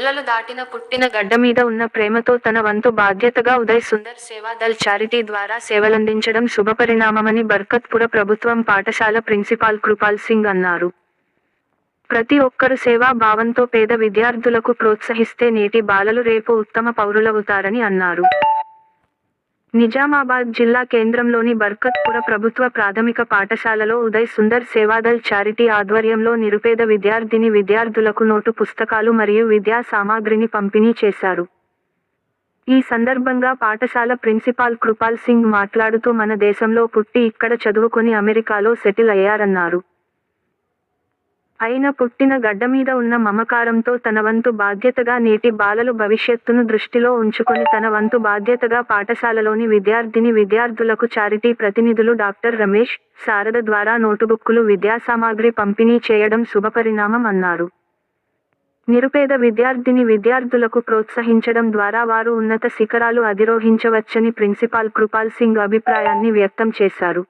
పిల్లలు దాటిన పుట్టిన గడ్డ మీద ఉన్న ప్రేమతో తన వంతు బాధ్యతగా ఉదయ్ సుందర్ సేవాదల్ చారిటీ ద్వారా సేవలందించడం శుభపరిణామమని బర్కత్పుర ప్రభుత్వం పాఠశాల ప్రిన్సిపాల్ కృపాల్ సింగ్ అన్నారు. ప్రతి ఒక్కరు సేవా భావంతో పేద విద్యార్థులకు ప్రోత్సహిస్తే నేటి బాలలు రేపు ఉత్తమ పౌరులవుతారని అన్నారు. నిజామాబాద్ జిల్లా కేంద్రంలోని బర్కత్పుర ప్రభుత్వ ప్రాథమిక పాఠశాలలో ఉదయ్ సుందర్ సేవాదల్ చారిటీ ఆధ్వర్యంలో నిరుపేద విద్యార్థిని విద్యార్థులకు నోటు పుస్తకాలు మరియు విద్యా సామాగ్రిని పంపిణీ చేశారు. ఈ సందర్భంగా పాఠశాల ప్రిన్సిపాల్ కృపాల్ సింగ్ మాట్లాడుతూ మన దేశంలో పుట్టి ఇక్కడ చదువుకొని అమెరికాలో సెటిల్ అయ్యారన్నారు. అయిన పుట్టిన గడ్డ మీద ఉన్న మమకారంతో తన వంతు బాధ్యతగా నేటి బాలలు భవిష్యత్తును దృష్టిలో ఉంచుకొని తన వంతు బాధ్యతగా పాఠశాలలోని విద్యార్థిని విద్యార్థులకు చారిటీ ప్రతినిధులు డాక్టర్ రమేష్ శారద ద్వారా నోటుబుక్కులు విద్యా సామాగ్రి పంపిణీ చేయడం శుభపరిణామం అన్నారు. నిరుపేద విద్యార్థిని విద్యార్థులకు ప్రోత్సహించడం ద్వారా వారు ఉన్నత శిఖరాలు అధిరోహించవచ్చని ప్రిన్సిపాల్ కృపాల్ సింగ్ అభిప్రాయాన్ని వ్యక్తం చేశారు.